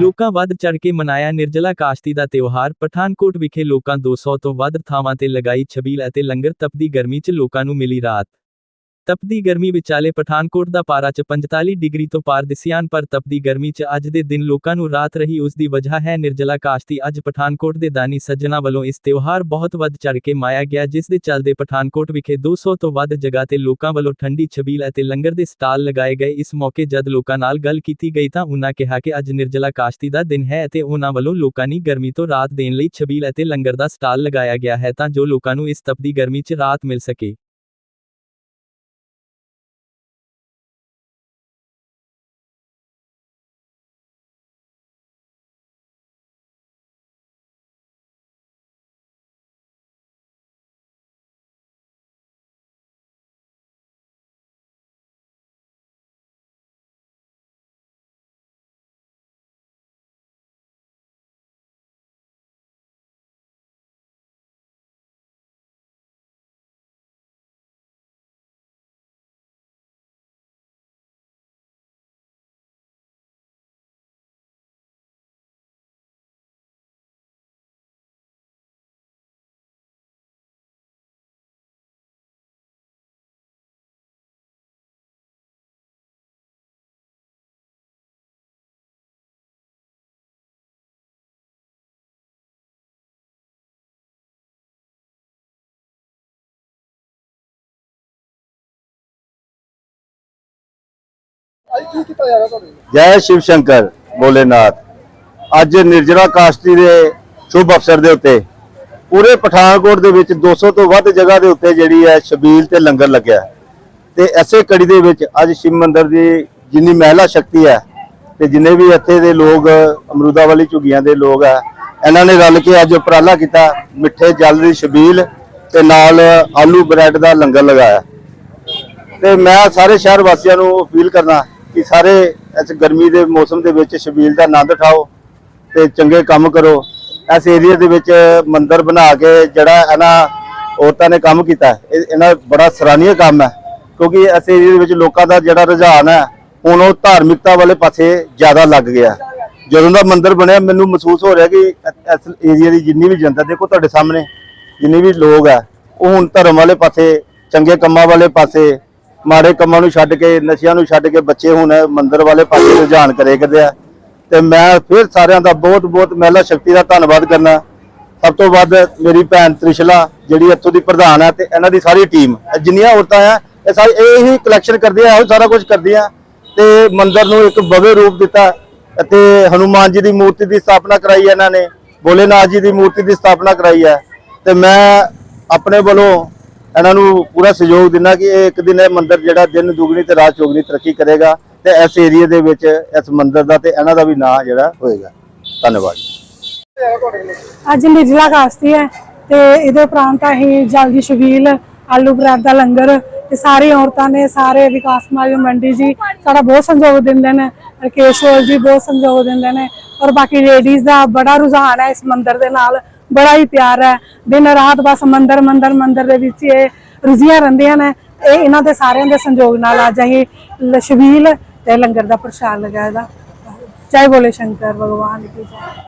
ਲੋਕਾਂ ਵੱਧ ਚੜ ਕੇ ਮਨਾਇਆ ਨਿਰਜਲਾ ਕਾਸ਼ਤੀ ਦਾ ਤਿਉਹਾਰ। ਪਠਾਨਕੋਟ ਵਿਖੇ ਲੋਕਾਂ 200 ਤੋਂ ਵੱਧ ਥਾਵਾਂ ਤੇ ਲਗਾਈ ਛਬੀਲ ਅਤੇ ਲੰਗਰ ਤਪਦੀ ਗਰਮੀ 'ਚ ਲੋਕਾਂ ਨੂੰ ਮਿਲੀ ਰਾਤ। ਤਪਦੀ ਗਰਮੀ ਵਿਚਾਲੇ ਪਠਾਨਕੋਟ ਦਾ ਪਾਰਾ 'ਚ 45 ਡਿਗਰੀ ਤੋਂ ਪਾਰ ਦਿਸਿਆਨ, ਪਰ ਤਪਦੀ ਗਰਮੀ 'ਚ ਅੱਜ ਦੇ ਦਿਨ ਲੋਕਾਂ ਨੂੰ ਰਾਤ ਰਹੀ ਉਸ ਦੀ ਵਜ੍ਹਾ ਹੈ ਨਿਰਜਲਾ ਕਾਸ਼ਤੀ ਅੱਜ ਪਠਾਨਕੋਟ ਦੇ ਦਾਨੀ ਸੱਜਣਾ ਵੱਲੋਂ ਇਸ ਤਿਉਹਾਰ ਬਹੁਤ ਵੱਧ ਚੜ ਕੇ ਮਾਇਆ ਗਿਆ, ਜਿਸ ਦੇ ਚੱਲਦੇ ਪਠਾਨਕੋਟ ਵਿਖੇ 200 ਤੋਂ ਵੱਧ ਜਗ੍ਹਾ ਤੇ ਲੋਕਾਂ ਵੱਲੋਂ ਠੰਡੀ ਛਬੀਲ ਅਤੇ ਲੰਗਰ ਦੇ ਸਟਾਲ ਲਗਾਏ ਗਏ। ਇਸ ਮੌਕੇ ਜਦ ਲੋਕਾਂ ਨਾਲ ਗੱਲ ਕੀਤੀ ਗਈ ਤਾਂ ਉਨ੍ਹਾਂ ਕਿਹਾ ਕਿ ਅੱਜ ਨਿਰਜਲਾ ਕਾਸ਼ਤੀ ਦਾ ਦਿਨ ਹੈ ਅਤੇ ਉਹਨਾਂ ਵੱਲੋਂ ਲੋਕਾਂ ਨੂੰ ਗਰਮੀ ਤੋਂ ਰਾਤ ਦੇਣ ਲਈ ਛਬੀਲ ਅਤੇ ਲੰਗਰ ਦਾ ਸਟਾਲ ਲਗਾਇਆ ਗਿਆ ਹੈ ਤਾਂ ਜੋ ਲੋਕਾਂ ਨੂੰ ਇਸ ਤਪਦੀ ਗਰਮੀ 'ਚ ਰਾਤ ਮਿਲ ਸਕੇ। ਅੱਜ ਕੀ ਕੀਤਾ ਜਾ ਰਿਹਾ ਤੁਹਾਡੇ ਜੈ ਸ਼ਿਵ ਸ਼ੰਕਰ, ਭੋਲੇਨਾਥ ਅੱਜ ਨਿਰਜਰਾ ਕਾਸ਼ਤੀ ਦੇ ਸ਼ੁਭ ਅਵਸਰ ਦੇ ਉੱਤੇ, ਪੂਰੇ ਪਠਾਨਕੋਟ ਦੇ ਵਿੱਚ 200 ਤੋਂ ਵੱਧ ਜਗ੍ਹਾ ਦੇ ਉੱਤੇ ਜਿਹੜੀ ਹੈ ਸ਼ਬੀਲ ਤੇ ਲੰਗਰ ਲੱਗਿਆ ਹੈ। ਤੇ ਐਸੇ ਕੜੀ ਦੇ ਵਿੱਚ ਅੱਜ ਸ਼ਿਵ ਮੰਦਿਰ ਦੀ ਜਿੰਨੀ ਮਹਿਲਾ ਸ਼ਕਤੀ ਹੈ ਤੇ ਜਿੰਨੇ ਵੀ ਇੱਥੇ ਦੇ ਲੋਕ, ਅਮਰੂਦਾ ਵਾਲੀ ਝੁੱਗੀਆਂ ਦੇ ਲੋਕ ਆ ਇਹਨਾਂ ਨੇ ਰਲ ਕੇ ਅੱਜ ਉਪਰਾਲਾ ਕੀਤਾ, ਮਿੱਠੇ ਜਲ ਦੀ ਸ਼ਬੀਲ ਤੇ ਨਾਲ ਆਲੂ ਬ੍ਰੈਡ ਦਾ ਲੰਗਰ ਲਗਾਇਆ ਤੇ ਮੈਂ ਸਾਰੇ ਸ਼ਹਿਰ ਵਾਸੀਆਂ ਨੂੰ ਅਪੀਲ ਕਰਨਾ ਕਿ ਸਾਰੇ ਇਸ ਗਰਮੀ ਦੇ ਮੌਸਮ ਦੇ ਵਿੱਚ ਸ਼ਬੀਲ ਦਾ ਆਨੰਦ ਉਠਾਓ ਤੇ ਚੰਗੇ ਕੰਮ ਕਰੋ। ਇਸ ਏਰੀਆ ਦੇ ਵਿੱਚ ਮੰਦਰ ਬਣਾ ਕੇ ਜਿਹੜਾ ਇਹਨਾਂ ਔਰਤਾਂ ਨੇ ਕੰਮ ਕੀਤਾ, ਇਹ ਇਹਨਾਂ ਬੜਾ ਸਰਾਹਨੀय ਕੰਮ ਹੈ। ਕਿਉਂਕਿ ਇਸ ਏਰੀਆ ਦੇ ਵਿੱਚ ਲੋਕਾਂ ਦਾ ਜਿਹੜਾ ਰੁਝਾਨ ਹੈ, ਹੁਣ ਉਹ ਧਾਰਮਿਕਤਾ ਵਾਲੇ ਪਾਸੇ ਜ਼ਿਆਦਾ ਲੱਗ ਗਿਆ। ਜਦੋਂ ਦਾ ਮੰਦਰ ਬਣਿਆ, ਮੈਨੂੰ ਮਹਿਸੂਸ ਹੋ ਰਿਹਾ ਕਿ ਇਸ ਏਰੀਆ ਦੀ ਜਿੰਨੀ ਵੀ ਜਨਤਾ, ਦੇਖੋ ਤੁਹਾਡੇ ਸਾਹਮਣੇ ਜਿੰਨੇ ਵੀ ਲੋਕ ਆ ਉਹ ਹੁਣ ਧਰਮ ਵਾਲੇ ਪਾਸੇ, ਚੰਗੇ ਕੰਮਾਂ ਵਾਲੇ ਪਾਸੇ ਮਾੜੇ ਕੰਮਾਂ ਨੂੰ ਛੱਡ ਕੇ, ਨਸ਼ਿਆਂ ਨੂੰ ਛੱਡ ਕੇ ਬੱਚੇ ਹੁਣ ਮੰਦਰ ਵਾਲੇ ਪਾਸੇ ਰੁਝਾਨ ਕਰੇ ਕਰਦੇ ਆ। ਤੇ ਮੈਂ ਫਿਰ ਸਾਰਿਆਂ ਦਾ ਬਹੁਤ ਬਹੁਤ ਮਹਿਲਾ ਸ਼ਕਤੀ ਦਾ ਧੰਨਵਾਦ ਕਰਨਾ। ਸਭ ਤੋਂ ਵੱਧ ਮੇਰੀ ਭੈਣ ਤ੍ਰਿਸ਼ਲਾ, ਜਿਹੜੀ ਇੱਥੋਂ ਦੀ ਪ੍ਰਧਾਨ ਹੈ ਤੇ ਇਹਨਾਂ ਦੀ ਸਾਰੀ ਟੀਮ। ਜਿੰਨੀਆਂ ਔਰਤਾਂ ਆ, ਇਹ ਸਾਰੀ, ਇਹ ਹੀ ਕਲੈਕਸ਼ਨ ਕਰਦੀਆਂ, ਇਹੋ ਸਾਰਾ ਕੁਝ ਕਰਦੀਆਂ। ਤੇ ਮੰਦਰ ਨੂੰ ਇੱਕ ਭव्य ਰੂਪ ਦਿੱਤਾ ਅਤੇ ਹਨੂਮਾਨ ਜੀ ਦੀ ਮੂਰਤੀ ਦੀ ਸਥਾਪਨਾ ਕਰਾਈ ਹੈ ਇਹਨਾਂ ਨੇ। ਭੋਲੇਨਾਥ ਜੀ ਦੀ ਮੂਰਤੀ ਦੀ ਸਥਾਪਨਾ ਕਰਾਈ ਹੈ ਤੇ ਮੈਂ ਆਪਣੇ ਵੱਲੋਂ ਇਹਨਾਂ ਨੂੰ ਪੂਰਾ ਸਹਿਯੋਗ ਦਿੰਦਾ ਕਿ ਇਹ ਇੱਕ ਦਿਨ ਇਹ ਮੰਦਿਰ ਜਿਹੜਾ ਦਿਨ ਦੁਗਣੀ ਤੇ ਰਾਤ ਚੌਗਣੀ ਤਰੱਕੀ ਕਰੇਗਾ ਤੇ ਇਸ ਏਰੀਆ ਦੇ ਵਿੱਚ ਇਸ ਮੰਦਿਰ ਦਾ ਤੇ ਇਹਨਾਂ ਦਾ ਵੀ ਨਾਂ ਜਿਹੜਾ ਹੋਏਗਾ। ਧੰਨਵਾਦ। ਅੱਜ ਨਿਰਜਲਾ ਕਾਸ਼ਤੀ ਹੈ ਤੇ ਇਹਦੇ ਉਪਰੰਤ ਅਸੀਂ ਜਲ ਦੀ ਆਲੂ ਬਰਾਦ ਦਾ ਲੰਗਰ ਤੇ ਸਾਰੀ ਔਰਤਾਂ ਨੇ, ਸਾਰੇ ਵਿਕਾਸ ਮਾਲੀ ਮੰਡੀ ਜੀ, ਸਾਡਾ ਬਹੁਤ ਸੰਯੋਗ ਦਿੰਦੇ ਨੇ ਰਕੇਸ਼ਵਰ ਜੀ ਬਹੁਤ ਸੰਯੋਗ ਦਿੰਦੇ ਨੇ, ਔਰ ਬਾਕੀ ਲੇਡੀਜ਼ ਦਾ ਬੜਾ ਰੁਝਾਨ ਹੈ ਇਸ ਮੰਦਿਰ ਦੇ ਨਾਲ। ਬੜਾ ਹੀ ਪਿਆਰ ਹੈ। ਦਿਨ ਰਾਤ ਬਸ ਮੰਦਰ ਮੰਦਰ ਮੰਦਰ ਦੇ ਵਿੱਚ ਇਹ ਰੁਝੀਆਂ ਰਹਿੰਦੀਆਂ ਨੇ। ਇਹ ਇਹਨਾਂ ਦੇ ਸਾਰਿਆਂ ਦੇ ਸੰਯੋਗ ਨਾਲ ਅੱਜ ਅਸੀਂ ਲ- ਛਬੀਲ ਤੇ ਲੰਗਰ ਦਾ ਪ੍ਰਸ਼ਾਦ ਲਗਾਇਆ ਦਾ। ਜੈ ਬੋਲੇ ਸ਼ੰਕਰ, ਭਗਵਾਨ ਕੀ ਜੈ